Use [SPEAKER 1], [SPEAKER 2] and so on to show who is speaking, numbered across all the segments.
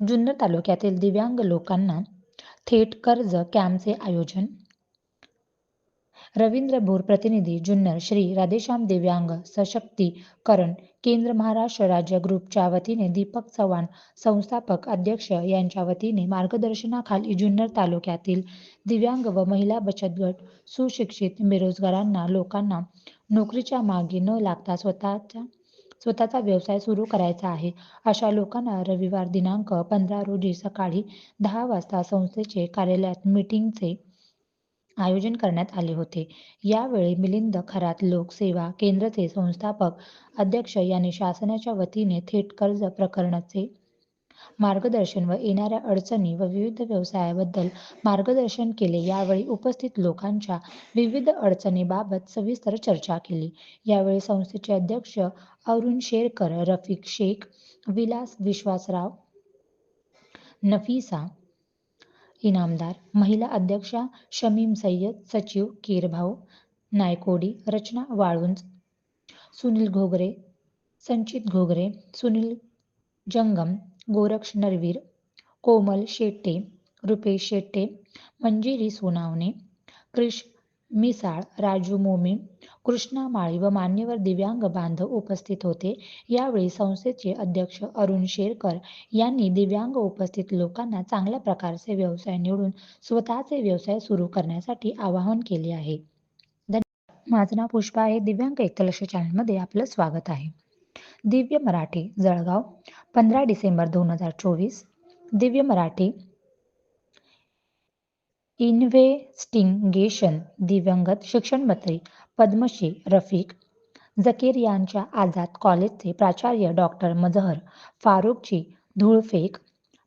[SPEAKER 1] जुन्नर तालुक्यातील दिव्यांग लोकांना थेट कर्ज कॅम्पचे आयोजन. रवींद्र भोर प्रतिनिधी जुन्नर श्री राधेश्याम दिव्यांग सशक्तीकरण केंद्र महाराष्ट्र राज्य ग्रुपच्या वतीने दीपक चव्हाण संस्थापक अध्यक्ष यांच्या वतीने मार्गदर्शनाखाली जुन्नर तालुक्यातील दिव्यांग व महिला बचत गट सुशिक्षित बेरोजगारांना लोकांना नोकरीच्या मागे न लागता स्वतःच्या स्वतःचा व्यवसाय सुरू करायचा आहे. अशा लोकांना रविवार दिनांक पंधरा रोजी सकाळी दहा वाजता संस्थेचे कार्यालयात मीटिंगचे आयोजन करण्यात आले होते. यावेळी मिलिंद खरात लोकसेवा केंद्रचे संस्थापक अध्यक्ष यांनी शासनाच्या वतीने थेट कर्ज प्रकरणाचे मार्गदर्शन व येणाऱ्या अडचणी व विविध व्यवसायाबद्दल मार्गदर्शन केले. यावेळी उपस्थित लोकांच्या विविध अडचणीबाबत सविस्तर चर्चा केली. यावेळी संस्थेचे अध्यक्ष अरुण शेरकर रफिक शेख विलास विश्वासराव नफीसा इनामदार महिला अध्यक्षा शमीम सय्यद सचिव केरभाऊ नायकोडी रचना वाळुंज सुनील घोगरे संचित घोगरे सुनील जंगम गोरक्ष नरवीर कोमल शेट्टे रुपेश शेट्टे मंजिरी सोनावणे क्रिश मिसाळ राजू मोमी कृष्णा माळी व मान्यवर दिव्यांग बांधव उपस्थित होते. यावेळी संस्थेचे अध्यक्ष अरुण शेरकर यांनी दिव्यांग उपस्थित लोकांना चांगल्या प्रकारचे व्यवसाय निवडून स्वतःचे व्यवसाय सुरू करण्यासाठी आवाहन केले आहे. माझं नाव पुष्पा आहे. दिव्यांग एकलक्ष चॅनलमध्ये आपलं स्वागत आहे. दिव्य मराठी जळगाव पंधरा डिसेंबर दोन हजार चोवीस. दिव्य मराठी इन्व्हेस्टिंगेशन दिव्यांगत शिक्षण मंत्री पद्मश्री रफिक जकीर यांच्या आझाद कॉलेजचे प्राचार्य डॉक्टर मजहर फारुकची धूळफेक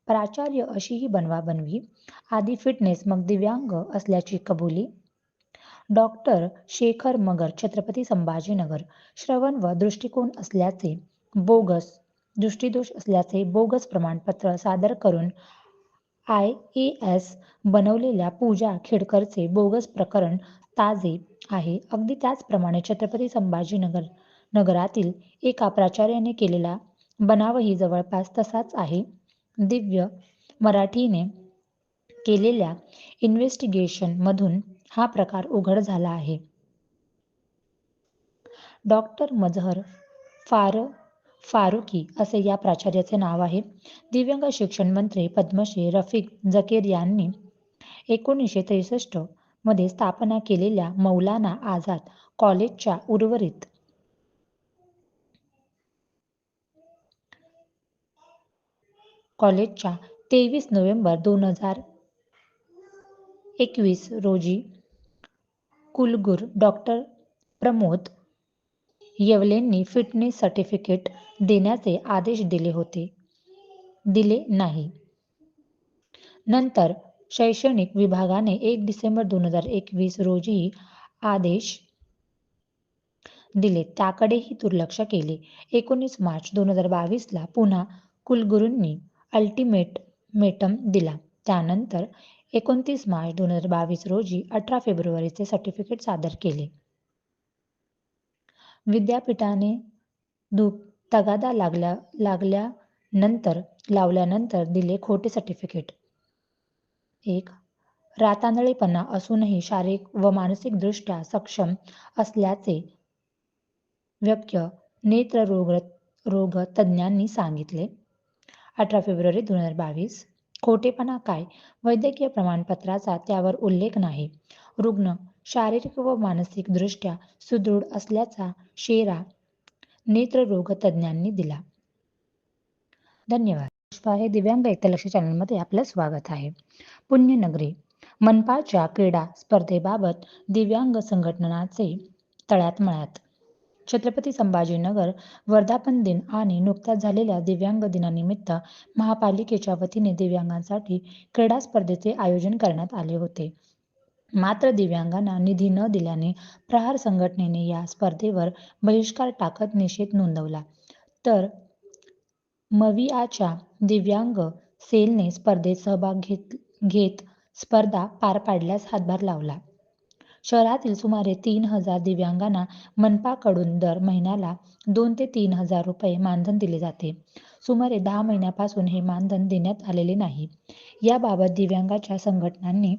[SPEAKER 1] प्राचार्य अशीही बनवाबनवी आदी फिटनेस मग दिव्यांग असल्याची कबुली डॉक्टर शेखर मगर छत्रपती संभाजीनगर. श्रवण व दृष्टिकोन असल्याचे बोगस दृष्टिदोष असल्याचे बोगस प्रमाणपत्र सादर करून आय ए एस बनवलेल्या पूजा खेडकरचे बोगस प्रकरण ताजे आहे. अगदी त्याचप्रमाणे छत्रपती संभाजीनगर नगरातील एका प्राचार्याने केलेला बनावही जवळपास तसाच आहे. दिव्य मराठीने केलेल्या इन्व्हेस्टिगेशन मधून हा प्रकार उघड झाला आहे. डॉक्टर मजहर फार फारुकी असे या प्राचार्याचे नाव आहे. दिव्यांग शिक्षण मंत्री पद्मश्री रफिक जकीर यांनी एकोणीसशे त्रेसष्टमध्ये स्थापना केलेल्या मौलाना आझाद कॉलेजच्या उर्वरित कॉलेजच्या तेवीस नोव्हेंबर दोन हजार एकवीस रोजी कुलगुर डॉक्टर प्रमोद येवलेंनी फिटनेस सर्टिफिकेट देण्याचे आदेश दिले होते. दिले नाही. नंतर शैक्षणिक विभागाने एक डिसेंबर दोन हजार एकवीस रोजी आदेश दिले. त्याकडेही दुर्लक्ष केले. एकोणीस मार्च दोन हजार बावीसला पुन्हा कुलगुरूंनी अल्टिमेट मेटम दिला. त्यानंतर एकोणतीस मार्च दोन हजार बावीस रोजी अठरा फेब्रुवारीचे सर्टिफिकेट सादर केले. विद्यापीठाने धूप तगादा लागल्या लागल्यानंतर लावल्यानंतर दिले खोटे सर्टिफिकेट एक रातांदळेपणा असूनही शारीरिक व मानसिकदृष्ट्या सक्षम असल्याचे व्यक्य नेत्ररोग रोग तज्ज्ञांनी सांगितले. अठरा फेब्रुवारी दोन हजार बावीस खोटेपणा काय? वैद्यकीय प्रमाणपत्राचा त्यावर उल्लेख नाही. रुग्ण शारीरिक व मानसिकदृष्ट्या सुदृढ असल्याचा शेरा नेत्ररोग तज्ज्ञांनी दिला. धन्यवाद. पुष्पा हे दिव्यांग एकलक्ष चॅनलमध्ये आपलं स्वागत आहे. पुण्यनगरी मनपाच्या क्रीडा स्पर्धेबाबत दिव्यांग संघटनाचे तळ्यात मळ्यात छत्रपती संभाजीनगर वर्धापन दिन आणि नुकत्याच झालेल्या दिव्यांग दिनानिमित्त महापालिकेच्या वतीने दिव्यांगांसाठी क्रीडा स्पर्धेचे आयोजन करण्यात आले होते. मात्र दिव्यांगांना निधी न दिल्याने प्रहार संघटनेने या स्पर्धेवर बहिष्कार टाकत निषेध नोंदवला. तर मविआच्या दिव्यांग सेलने स्पर्धेत सहभाग घेत घेत स्पर्धा पार पाडल्यास हातभार लावला. शहरातील सुमारे तीन हजार दिव्यांगांना मनपाकडून दर महिन्याला दोन ते तीन हजार रुपये मानधन दिले जाते. सुमारे दहा महिन्यापासून हे मानधन देण्यात आलेले नाही. याबाबत दिव्यांगाच्या संघटनांनी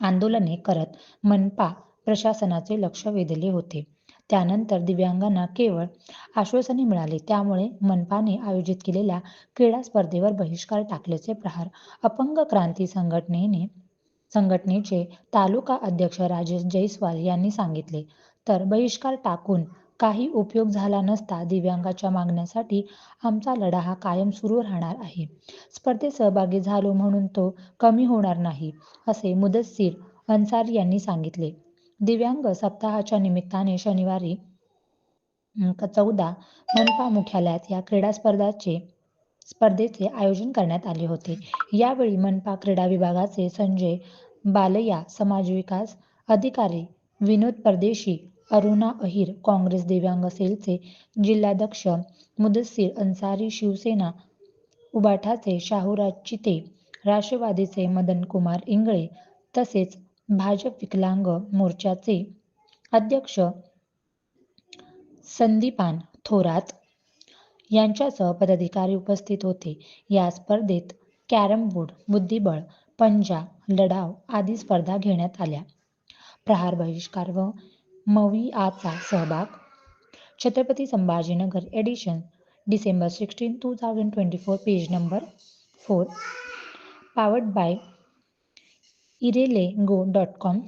[SPEAKER 1] आंदोलने करत मनपा प्रशासनाचे लक्ष वेधले होते. त्यानंतर दिव्यांगांना केवळ आश्वासने मिळाली. त्यामुळे मनपाने आयोजित केलेल्या क्रीडा स्पर्धेवर बहिष्कार टाकल्याचे प्रहार अपंग क्रांती संघटनेने संघटनेचे तालुका अध्यक्ष राजेश जयस्वाल यांनी सांगितले. तर बहिष्कार टाकून काही उपयोग झाला नसता दिव्यांगाच्या मागण्यासाठी आमचा लढा हा कायम सुरू राहणार आहे. स्पर्धेत सहभागी झालो म्हणून तो कमी होणार नाही असे मुदस्सीर अन्सारी यांनी सांगितले. दिव्यांग सप्ताहाच्या निमित्ताने शनिवारी चौदा मनपा मुख्यालयात या क्रीडा स्पर्धाचे स्पर्धेचे आयोजन करण्यात आले होते. यावेळी मनपा क्रीडा विभागाचे संजय बालया समाज विकास अधिकारी विनोद परदेशी अरुणा अहिर काँग्रेस दिव्यांग सेलचे जिल्हाध्यक्ष मुदस्सीर अन्सारी शिवसेना उबाठाचे शाहूराज चिते राष्ट्रवादीचे मदन कुमार इंगळे तसेच भाजप विकलांग मोर्चाचे अध्यक्ष संदीपान थोरात यांच्यासह पदाधिकारी उपस्थित होते. या स्पर्धेत कॅरम बोर्ड बुद्धिबळ पंजा लढाव आदी स्पर्धा घेण्यात आल्या. प्रहार बहिष्कार व मविआचा सहभाग. Chhatrapati Sambhajinagar edition December sixteen two thousand twenty four page number four powered by erelego dot com